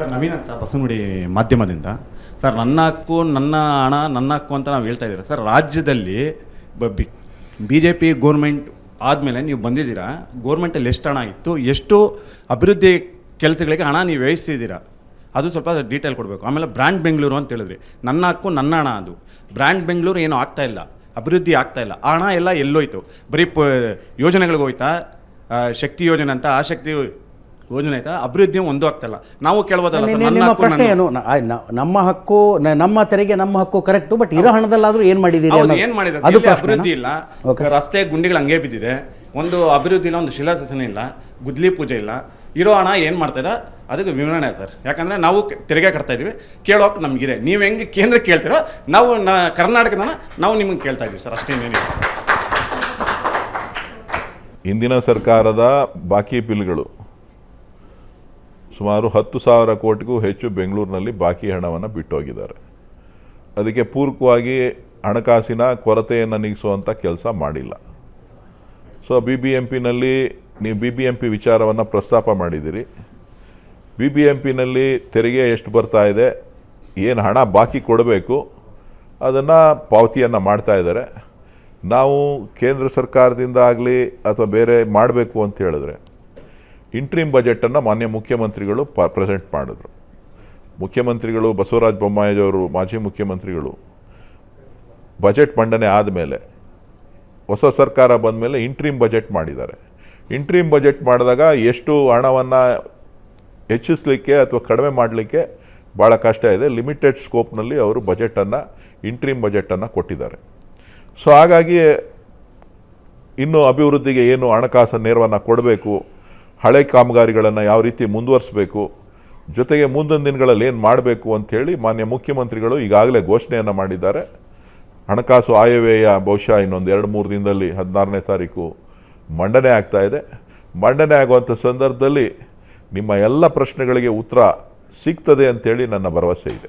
Sir, Naveen ಅಂತ ಮಾಧ್ಯಮದಿಂದ. Sir, ನನ್ನ ಹಕ್ಕು, ನನ್ನ ಹಣ, ನನ್ನ ಹಕ್ಕು ಅಂತ ನಾವು ಹೇಳ್ತಾ ಇದ್ದೀರಾ? ಸರ್, ರಾಜ್ಯದಲ್ಲಿ ಬಿ ಜೆ ಪಿ ಗೋರ್ಮೆಂಟ್ ಆದಮೇಲೆ ನೀವು ಬಂದಿದ್ದೀರಾ? ಗೋರ್ಮೆಂಟಲ್ಲಿ ಎಷ್ಟು ಹಣ ಇತ್ತು? ಎಷ್ಟು ಅಭಿವೃದ್ಧಿ ಕೆಲಸಗಳಿಗೆ ಹಣ ನೀವು ವ್ಯಯಿಸಿದ್ದೀರಾ? ಅದು ಸ್ವಲ್ಪ ಡೀಟೇಲ್ ಕೊಡಬೇಕು. ಆಮೇಲೆ ಬ್ರ್ಯಾಂಡ್ ಬೆಂಗಳೂರು ಅಂತ ಹೇಳಿದ್ರಿ. ನನ್ನ ಹಕ್ಕು, ನನ್ನ ಹಣ ಅದು. ಬ್ರ್ಯಾಂಡ್ ಬೆಂಗಳೂರು ಏನೂ ಆಗ್ತಾ ಇಲ್ಲ. ಅಭಿವೃದ್ಧಿ ಆಗ್ತಾ ಇಲ್ಲ. ಆ ಹಣ ಎಲ್ಲ ಎಲ್ಲೋಯ್ತು. ಬರೀ ಪ ಯೋಜನೆಗಳಿಗೆ ಹೋಯ್ತಾ ಶಕ್ತಿ ಯೋಜನೆ ಅಂತ, ಆ ಶಕ್ತಿ ಯೋಜನೆ ಆಯ್ತಾ? ಅಭಿವೃದ್ಧಿ ಒಂದು ಆಗ್ತಲ್ಲ. ನಾವು ಕೇಳ್ಬೋದಲ್ಲ ಸರ್, ನನ್ನ ನಿಮ್ಮ ಹಕ್ಕು ಪ್ರಶ್ನೆ ನನ್ನ- ಏನು? ನ- ಆ, ನ- ನಮ್ಮ ಹಕ್ಕು ನ- ನಮ್ಮ ತೆರಿಗೆ ನಮ್ಮ ಹಕ್ಕು ಕರೆಕ್ಟು ಬಟ್ ಇರೋ ಹಣದಲ್ಲಾದ್ರೂ ಏನ್ ಮಾಡಿದ್ದೀರಿ ಹೌದು ಅನ್ನೋದು- ಏನ್ ಮಾಡಿದ್ದಾರೆ? ಅದು ಪ್ರಶ್ನೆನಾ? ಅಭಿವೃದ್ಧಿ ಇಲ್ಲ. Okay. ರಸ್ತೆ ಗುಂಡಿಗಳು ಹಂಗೆ ಬಿದ್ದಿದೆ. ಒಂದು ಅಭಿವೃದ್ಧಿ ಇಲ್ಲ ಒಂದು ಶಿಲಾಶಾಸನ ಇಲ್ಲ. ಗುದ್ಲಿ ಪೂಜೆ ಇಲ್ಲ. ಇರೋ ಹಣ ಏನ್ ಮಾಡ್ತಾರ ಅದಕ್ಕೆ ವಿವರಣೆ ಸರ್. ಯಾಕಂದ್ರೆ ನಾವು ಕ- ತೆರಿಗೆ ಕಟ್ತಾ ಇದೀವಿ ಕೇಳೋಕೆ ನಮಗಿದೆ. ನೀವು ಹೆಂಗೆ ಕೇಂದ್ರ ಕೇಳ್ತೀರೋ ನಾವು ನ ಕರ್ನಾಟಕದ ಹಣ ನಾವು ನಿಮ್ಗೆ ಕೇಳ್ತಾ ಇದೀವಿ ಸರ್. ಅಷ್ಟೇನೇನಿಲ್ಲ ಹಿಂದಿನ ಸರ್ಕಾರದ ಬಾಕಿ ಬಿಲ್ಗಳು. ಸುಮಾರು ಹತ್ತು ಸಾವಿರ ಕೋಟಿಗೂ ಹೆಚ್ಚು ಬೆಂಗಳೂರಿನಲ್ಲಿ ಬಾಕಿ ಹಣವನ್ನು ಬಿಟ್ಟೋಗಿದ್ದಾರೆ. ಅದಕ್ಕೆ ಪೂರಕವಾಗಿ ಹಣಕಾಸಿನ ಕೊರತೆಯನ್ನು ನೀಗಿಸುವಂಥ ಕೆಲಸ ಮಾಡಿಲ್ಲ. ಸೊ ಬಿ ಬಿ ಎಂ ಪಿನಲ್ಲಿ ನೀವು ಬಿ ಬಿ ಎಂ ಪಿ ವಿಚಾರವನ್ನು ಪ್ರಸ್ತಾಪ ಮಾಡಿದ್ದೀರಿ. ಬಿ ಬಿ ಎಂ ಪಿನಲ್ಲಿ ತೆರಿಗೆ ಎಷ್ಟು ಬರ್ತಾ ಇದೆ, ಏನು ಹಣ ಬಾಕಿ ಕೊಡಬೇಕು, ಅದನ್ನು ಪಾವತಿಯನ್ನು ಮಾಡ್ತಾ ಇದ್ದಾರೆ. ನಾವು ಕೇಂದ್ರ ಸರ್ಕಾರದಿಂದ ಆಗಲಿ ಅಥವಾ ಬೇರೆ ಮಾಡಬೇಕು ಅಂತ ಹೇಳಿದ್ರೆ ಇಂಟ್ರೀಮ್ ಬಜೆಟನ್ನು ಮಾನ್ಯ ಮುಖ್ಯಮಂತ್ರಿಗಳು ಪ ಪ್ರೆಸೆಂಟ್ ಮಾಡಿದ್ರು. ಮುಖ್ಯಮಂತ್ರಿಗಳು ಬಸವರಾಜ ಬೊಮ್ಮಾಯಿಯವರು ಮಾಜಿ ಮುಖ್ಯಮಂತ್ರಿಗಳು ಬಜೆಟ್ ಮಂಡನೆ ಆದಮೇಲೆ ಹೊಸ ಸರ್ಕಾರ ಬಂದ ಮೇಲೆ ಇಂಟ್ರೀಮ್ ಬಜೆಟ್ ಮಾಡಿದ್ದಾರೆ. ಇಂಟ್ರೀಮ್ ಬಜೆಟ್ ಮಾಡಿದಾಗ ಎಷ್ಟು ಹಣವನ್ನು ಹೆಚ್ಚಿಸಲಿಕ್ಕೆ ಅಥವಾ ಕಡಿಮೆ ಮಾಡಲಿಕ್ಕೆ ಭಾಳ ಕಷ್ಟ ಇದೆ. ಲಿಮಿಟೆಡ್ ಸ್ಕೋಪ್ನಲ್ಲಿ ಅವರು ಬಜೆಟನ್ನು ಇಂಟ್ರೀಮ್ ಬಜೆಟನ್ನು ಕೊಟ್ಟಿದ್ದಾರೆ. ಸೊ ಹಾಗಾಗಿ ಇನ್ನು ಅಭಿವೃದ್ಧಿಗೆ ಏನು ಹಣಕಾಸು ನೆರವನ್ನು ಕೊಡಬೇಕು ಹಳೆ ಕಾಮಗಾರಿಗಳನ್ನು ಯಾವ ರೀತಿ ಮುಂದುವರಿಸಬೇಕು, ಜೊತೆಗೆ ಮುಂದಿನ ದಿನಗಳಲ್ಲಿ ಏನು ಮಾಡಬೇಕು ಅಂಥೇಳಿ ಮಾನ್ಯ ಮುಖ್ಯಮಂತ್ರಿಗಳು ಈಗಾಗಲೇ ಘೋಷಣೆಯನ್ನು ಮಾಡಿದ್ದಾರೆ. ಹಣಕಾಸು ಆಯವ್ಯಯ ಬಹುಶಃ ಇನ್ನೊಂದು ಎರಡು ಮೂರು ದಿನದಲ್ಲಿ ಹದಿನಾರನೇ ತಾರೀಕು ಮಂಡನೆ ಆಗ್ತಾ ಇದೆ. ಮಂಡನೆ ಆಗುವಂಥ ಸಂದರ್ಭದಲ್ಲಿ ನಿಮ್ಮ ಎಲ್ಲ ಪ್ರಶ್ನೆಗಳಿಗೆ ಉತ್ತರ ಸಿಗ್ತದೆ ಅಂತೇಳಿ ನನ್ನ ಭರವಸೆ ಇದೆ.